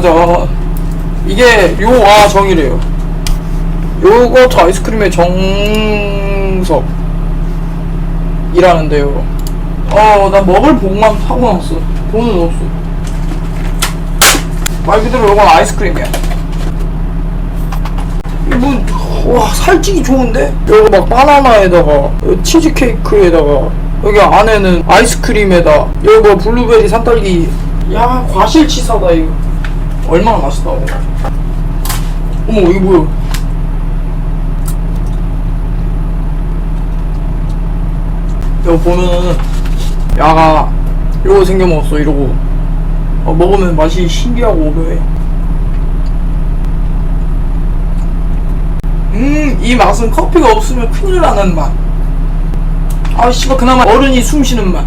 짜잔 이게 요아 정이래요. 요거트 아이스크림의 정석 이라는데요. 어나 먹을 복만 사고 났어. 돈은 없어. 말 그대로 요건 아이스크림이야. 이분 와 살찌기 좋은데? 요거 막 바나나에다가 요 치즈케이크에다가 여기 안에는 아이스크림에다 여기 뭐 블루베리 산딸기. 야 과실치사다 이거 얼마나 맛있다 어머 이거 뭐야 여기 보면은 야가 요거 생겨 먹었어 이러고 어, 먹으면 맛이 신기하고 오묘해 음, 이 맛은 커피가 없으면 큰일 나는 맛. 아, 씨발, 그나마 어른이 숨 쉬는 맛.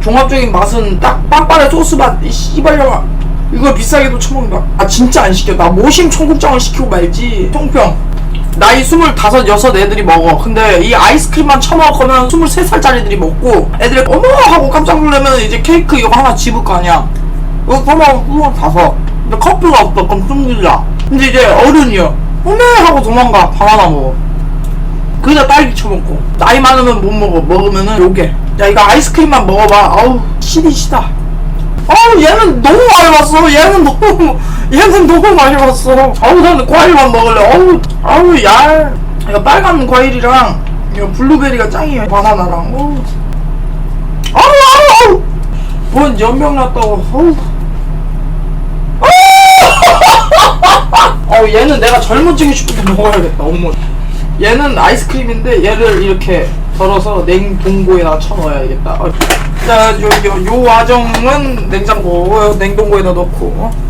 종합적인 맛은 딱 빵빠레 소스 맛. 이 씨발려마. 이걸 비싸게도 처먹는다. 아, 진짜 안 시켜. 나 모심 청국장을 시키고 말지. 통평. 나이 스물다섯, 여섯 애들이 먹어. 근데 이 아이스크림만 처먹으면 스물세 살짜리들이 먹고 애들이 어머! 하고 깜짝 놀라면 이제 케이크 이거 하나 집을 거 아니야. 이거 처먹으면 스물다섯. 근데 커피가 없어. 그럼 숨기자. 근데 이제 어른이야. 어메! 하고 도망가. 바나나 먹어. 그냥 딸기 쳐먹고. 나이 많으면 못 먹어. 먹으면은 요게. 야, 이거 아이스크림만 먹어봐. 아우, 시리 시다. 아우, 얘는 너무 많이 봤어. 얘는 너무, 얘는 너무 많이 봤어. 아우, 나는 과일만 먹을래. 아우, 아우, 야. 이거 빨간 과일이랑, 이거 블루베리가 짱이에요. 바나나랑. 어우. 아우, 아우, 아우. 뭔 연병 났다고. 어우. 어 얘는 내가 젊은 층이 때 먹어야겠다 어머 얘는 아이스크림인데 얘를 이렇게 덜어서 냉동고에다 쳐넣어야겠다 어. 자, 요, 요, 요 와정은 냉장고, 냉동고에다 넣고, 어?